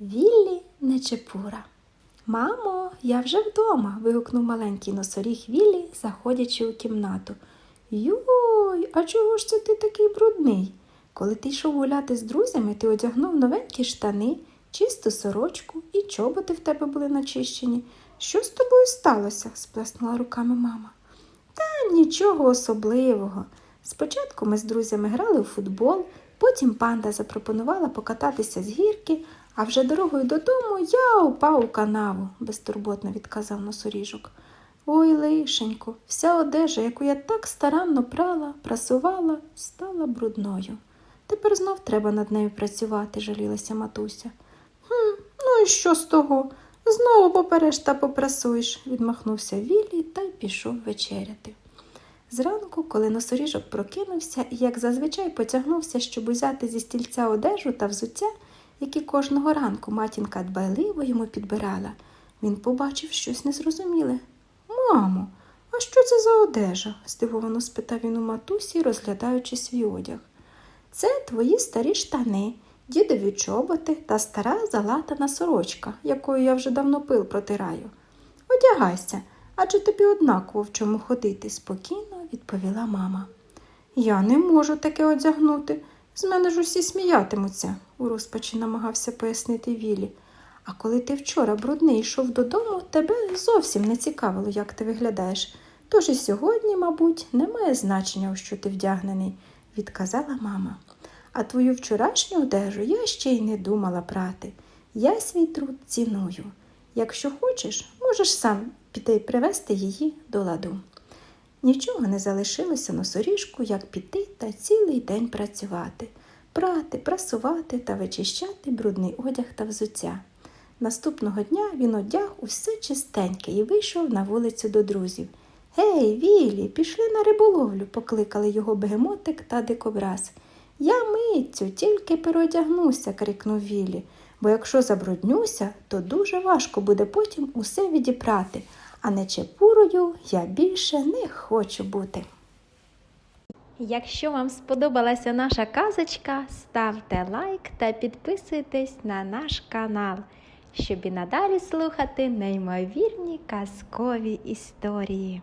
Віллі Нечепура. Мамо, я вже вдома. вигукнув маленький носоріг Віллі, заходячи у кімнату. Йой, а чого ж це ти такий брудний? Коли ти йшов гуляти з друзями, ти одягнув новенькі штани, чисту сорочку і чоботи в тебе були начищені. Що з тобою сталося? сплеснула руками мама. Та нічого особливого. Спочатку ми з друзями грали у футбол, потім панда запропонувала покататися з гірки, а вже дорогою додому я упав у канаву, безтурботно відказав носоріжок. Ой, лишенько, вся одежа, яку я так старанно прала, прасувала, стала брудною. Тепер знов треба над нею працювати, жалілася матуся. Хм, ну і що з того? Знову попереш та попрасуєш, відмахнувся Віллі та й пішов вечеряти. Зранку, коли носоріжок прокинувся і, як зазвичай, потягнувся, щоб узяти зі стільця одежу та взуття, які кожного ранку матінка дбайливо йому підбирала, він побачив щось незрозуміле. Мамо, а що це за одежа? здивовано спитав він у матусі, розглядаючи свій одяг. Це твої старі штани, дідові чоботи та стара залатана сорочка, якою я вже давно пил протираю. Одягайся, адже тобі однаково в чому ходити, спокійно відповіла мама. Я не можу таке одягнути. З мене ж усі сміятимуться, у розпачі намагався пояснити Вілі. А коли ти вчора брудний йшов додому, тебе зовсім не цікавило, як ти виглядаєш. Тож і сьогодні, мабуть, немає значення, у що ти вдягнений, відказала мама. А твою вчорашню одежу я ще й не думала прати. Я свій труд ціную. Якщо хочеш, можеш сам піти привести її до ладу. Нічого не залишилося носоріжку, як піти та цілий день працювати, прати, прасувати та вичищати брудний одяг та взуття. Наступного дня він одяг усе чистеньке і вийшов на вулицю до друзів. Гей, Вілі, пішли на риболовлю, покликали його бегемотик та дикобраз. Я митцю, тільки переодягнуся, крикнув Вілі, бо якщо забруднюся, то дуже важко буде потім усе відіпрати, а не чепурою я більше не хочу бути. Якщо вам сподобалася наша казочка, ставте лайк та підписуйтесь на наш канал, щоб і надалі слухати неймовірні казкові історії.